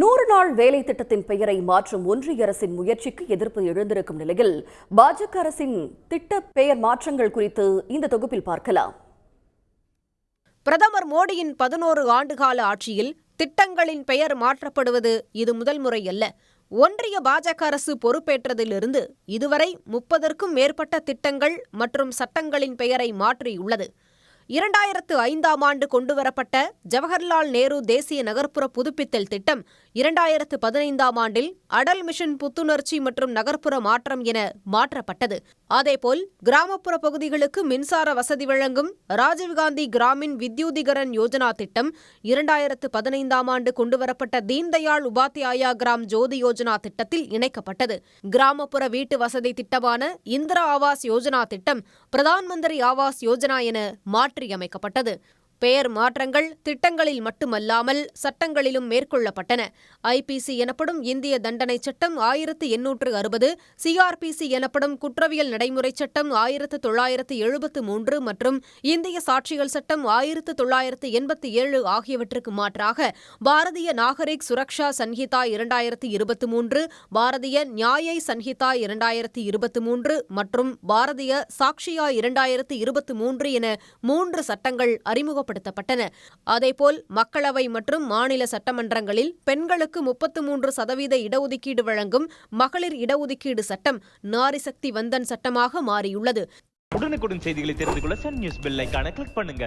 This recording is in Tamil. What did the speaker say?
நூறு நாள் வேலை திட்டத்தின் பெயரை மாற்றும் ஒன்றிய அரசின் முயற்சிக்கு எதிர்ப்பு எழுந்திருக்கும் நிலையில் பாஜக அரசின் திட்ட பெயர் மாற்றங்கள் குறித்து இந்த தொகுப்பில் பார்க்கலாம். பிரதமர் மோடியின் பதினோரு ஆண்டுகால ஆட்சியில் திட்டங்களின் பெயர் மாற்றப்படுவது இது முதல் முறை அல்ல. ஒன்றிய பாஜக அரசு பொறுப்பேற்றதிலிருந்து இதுவரை முப்பதற்கும் மேற்பட்ட திட்டங்கள் மற்றும் சட்டங்களின் பெயரை மாற்றியுள்ளது. இரண்டாயிரத்து ஐந்தாம் ஆண்டு கொண்டுவரப்பட்ட ஜவஹர்லால் நேரு தேசிய நகர்ப்புற புதுப்பித்தல் திட்டம் இரண்டாயிரத்து பதினைந்தாம் ஆண்டில் அடல் மிஷன் புத்துணர்ச்சி மற்றும் நகர்ப்புற மாற்றம் என மாற்றப்பட்டது. அதேபோல் கிராமப்புற பகுதிகளுக்கு மின்சார வசதி வழங்கும் ராஜீவ்காந்தி கிராமின் வித்யூதிகரன் யோஜனா திட்டம் இரண்டாயிரத்து பதினைந்தாம் ஆண்டு கொண்டுவரப்பட்ட தீன்தயாள் உபாத்யாயா கிராம் ஜோதி யோஜனா திட்டத்தில் இணைக்கப்பட்டது. கிராமப்புற வீட்டு வசதி திட்டமான இந்திரா ஆவாஸ் யோஜனா திட்டம் பிரதான் மந்திரி ஆவாஸ் யோஜனா என மாற்ற மாற்றியமைக்கப்பட்டது. பெயர் மாற்றங்கள் திட்டங்களில் மட்டுமல்லாமல் சட்டங்களிலும் மேற்கொள்ளப்பட்டன. ஐபிசி எனப்படும் இந்திய தண்டனை சட்டம் ஆயிரத்து எண்ணூற்று அறுபது சிஆர்பிசி எனப்படும் குற்றவியல் நடைமுறை சட்டம் ஆயிரத்து தொள்ளாயிரத்து எழுபத்து மூன்று மற்றும் இந்திய சாட்சிகள் சட்டம் ஆயிரத்து தொள்ளாயிரத்து எண்பத்தி ஏழு ஆகியவற்றுக்கு மாற்றாக பாரதிய நாகரிக் சுரக்ஷா சன்ஹிதா இரண்டாயிரத்து இருபத்தி மூன்று பாரதிய நியாயை சன்ஹிதா இரண்டாயிரத்து இருபத்தி மூன்று மற்றும் பாரதிய சாக்ஷியா இரண்டாயிரத்து இருபத்தி மூன்று என மூன்று சட்டங்கள் அறிமுக அறிமுகப்படுத்தப்பட்டன. அதேபோல் மக்களவை மற்றும் மாநில சட்டமன்றங்களில் பெண்களுக்கு முப்பத்து மூன்று சதவீத இடஒதுக்கீடு வழங்கும் மகளிர் இடஒதுக்கீடு சட்டம் நாரிசக்தி வந்தன் சட்டமாக மாறியுள்ளது. உடனுக்குடன் செய்திகளை தெரிந்து கொள்ள சன் நியூஸ் பெல் ஐகானை கிளிக் பண்ணுங்க.